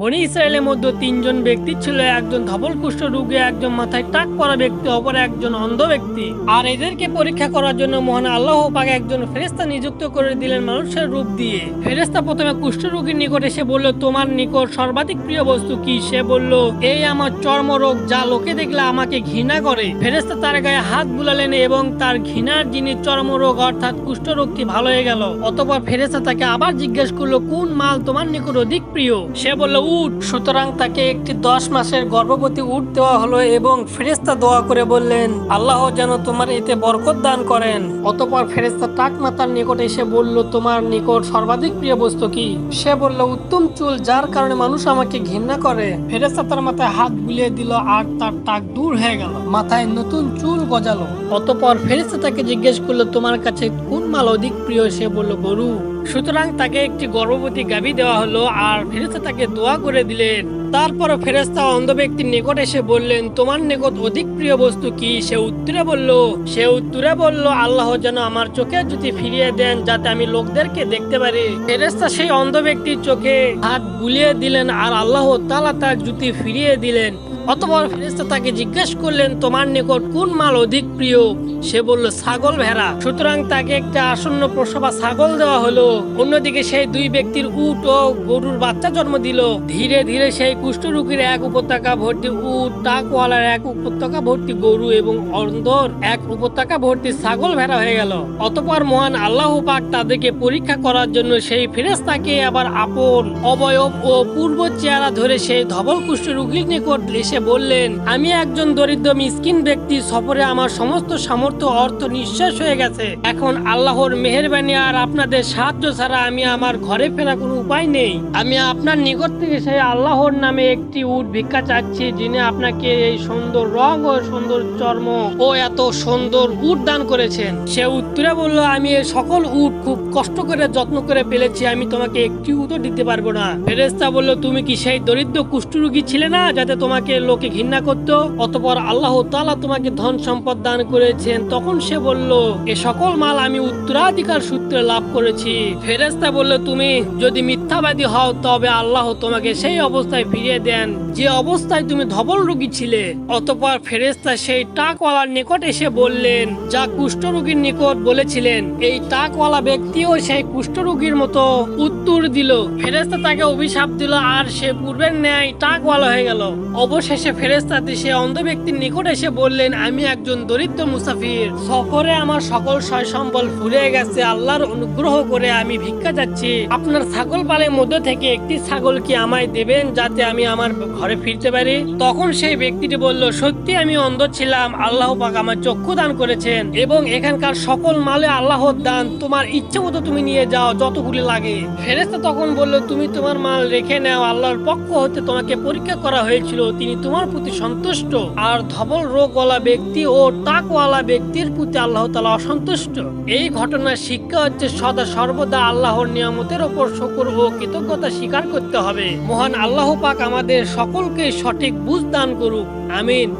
বনি ইসরায়েলের মধ্যে তিনজন ব্যক্তি ছিল, একজন ধবল কুষ্ঠ রোগী, একজন মাথায় টাক পরা ব্যক্তি, অপর একজন অন্ধ ব্যক্তি। আর এদেরকে পরীক্ষা করার জন্য মহান আল্লাহ পাক একজন ফেরেস্তা নিযুক্ত করে দিলেন মানুষের রূপ দিয়ে। ফেরেস্তা প্রথমে কুষ্ঠ রোগীর নিকট এসে বলল, তোমার নিকট সর্বাধিক প্রিয় বস্তু কি? সে বলল, এই আমার চর্মরোগ যা লোকে দেখলে আমাকে ঘৃণা করে। ফেরেস্তা তার গায়ে হাত বুলালেন এবং তার ঘৃণার যিনি চর্মরোগ, অর্থাৎ কুষ্ঠ রোগটি ভালো হয়ে গেল। অতপর ফেরেস্তা তাকে আবার জিজ্ঞেস করল, কোন মাল তোমার নিকট অধিক প্রিয়? সে বলল উট সুতরাং তাকে একটি দশ মাসের গর্ভবতী উট দেওয়া হলো এবং ফেরেস্তা দোয়া করে বললেন, আল্লাহ যেন তোমার এতে বরকত দান করেন। অতপর ফেরেস্তা টাক মাতার নিকট এসে বলল, তোমার নিকট সর্বাধিক প্রিয় বস্তু কি? সে বলল, উত্তম চুল যার কারণে মানুষ আমাকে ঘৃণা করে। ফেরেস্তা তার মাথায় হাত বুলিয়ে দিল আর তার টাক দূর হয়ে গেল, মাথায় নতুন চুল গজালো। অতপর ফেরেস্তা তাকে জিজ্ঞেস করল, তোমার কাছে কোন মাল অধিক প্রিয়? সে বলল, গরু। সুতরাং তাকে একটি গর্ভবতী গাভী দেওয়া হলো, আর ফেরেস্তা তাকে দোয়া করে দিলেন। তারপর ফেরেস্তা অন্ধ ব্যক্তির নিকট এসে বললেন, তোমার নিকট অধিক প্রিয় বস্তু কি? সে উত্তরে বলল, সে উত্তরে বলল, আল্লাহ যেন আমার চোখে যদি ফিরিয়ে দেন, যাতে আমি লোকদেরকে দেখতে পারি। ফেরেস্তা সেই অন্ধ ব্যক্তির চোখে হাত বুলিয়ে দিলেন, আর আল্লাহ তালা তার জুতি ফিরিয়ে দিলেন। অতপর ফেরেস্তা তাকে জিজ্ঞেস করলেন, তোমার নিকট কোন মাল অধিক প্রিয়? সে বলল, ছাগল ভেড়া। সুতরাং তাকে একটা আসন্ন প্রসবা ছাগল দেওয়া হলো। অন্যদিকে সেই দুই ব্যক্তির উট ও গরুর বাচ্চা জন্ম দিল। ধীরে ধীরে সেই কুষ্ঠরোগীর এক উপত্যকা ভর্তি উট টাকওয়ালার এক উপত্যকা ভর্তি গরু এবং অন্ধর এক উপত্যকা ভর্তি ছাগল ভেড়া হয়ে গেল। অতপর মহান আল্লাহ পাক তাদেরকে পরীক্ষা করার জন্য সেই ফেরেস্তাকে আবার আপন, অবয়ব ও পূর্ব চেহারা ধরে সেই ধবল কুষ্ঠ রোগীর নিকট এসে বললেন, আমি একজন দরিদ্র মিসকিন ব্যক্তি, সফরে আমার সমস্ত সামর্থ্য অর্থ নিঃশ্বাস হয়ে গেছে। এখন আল্লাহর মেহেরবানি আর আপনাদের সাহায্য ছাড়া আমি আমার ঘরে ফেরা কোনো উপায় নেই। আমি আপনার নিকট থেকে সেই আল্লাহর নামে একটি উট ভিক্ষা চাচ্ছি, যিনি আপনাকে এই সুন্দর রং ও সুন্দর চর্ম ও এত সুন্দর উট দান করেছেন। সে উত্তরে বলল, আমি এই সকল উট খুব কষ্ট করে, যত্ন করে পেলেছি, আমি তোমাকে একটি উটও দিতে পারব না। ফেরেস্তা বলল, তুমি কি সেই দরিদ্র কুষ্ঠরোগী ছিলে না, যাতে তোমাকে লোকে ঘৃণা করত, অতপর আল্লাহ তালা তোমাকে ধন সম্পদ দান করেছেন। তখন সে বলল, এ সকল মাল আমি উত্তরাধিকার সূত্রে লাভ করেছি। ফেরেস্তা বলল, তুমি যদি মিথ্যাবাদী হও, তবে আল্লাহ তোমাকে সেই অবস্থায় ফিরিয়ে দেন, যে অবস্থায় তুমি ধবল রোগী ছিলে। অতপর ফেরেস্তা সেই টাকওয়ালার নিকট এসে বললেন, যা কুষ্ঠরোগীর নিকট বলেছিলেন, এই টাকওয়ালা ব্যক্তিও সেই কুষ্ঠরোগীর মতো উত্তর দিল। ফেরেস্তা তাকে অভিশাপ দিল, আর সে পূর্বের ন্যায় টাকওয়ালা হয়ে গেল। অবশেষে ফেরেস্তাতে সে অন্ধ ব্যক্তির নিকট এসে বললেন, আমি একজন দরিদ্র মুসাফির। সফরে আমার সকল সয় সম্বল ফুরিয়ে গেছে, আল্লাহর অনুগ্রহ করে আমি ভিক্ষা যাচ্ছি আপনার ছাগল পালের মধ্যে থেকে একটি ছাগল কি আমায় দেবেন যাতে আমি আমার ঘরে ফিরতে পারি? তখন সেই ব্যক্তিটি বলল, সত্যি আমি অন্ধ ছিলাম, আল্লাহ পাক আমার চক্ষু দান করেছেন এবং এখানকার সকল মালে আল্লাহর দান তোমার ইচ্ছে মতো তুমি নিয়ে যাও, যতগুলি লাগে। ফেরেস্তা তখন বলল, তুমি তোমার মাল রেখে নাও, আল্লাহর পক্ষ হতে তোমাকে পরীক্ষা করা হয়েছিল, তিনি তোমার প্রতি সন্তুষ্ট। আর ধবল রোগওয়ালা ব্যক্তি ও টাকওয়ালা ব্যক্তির প্রতি আল্লাহ তালা অসন্তুষ্ট। এই ঘটনার শিক্ষা হচ্ছে সদা সর্বদা আল্লাহর নিয়ামতের ওপর শকুর ও কৃতজ্ঞতা স্বীকার করতে হবে। মহান আল্লাহ পাক আমাদের সকলকে সঠিক বুঝ দান করুক। আমিন।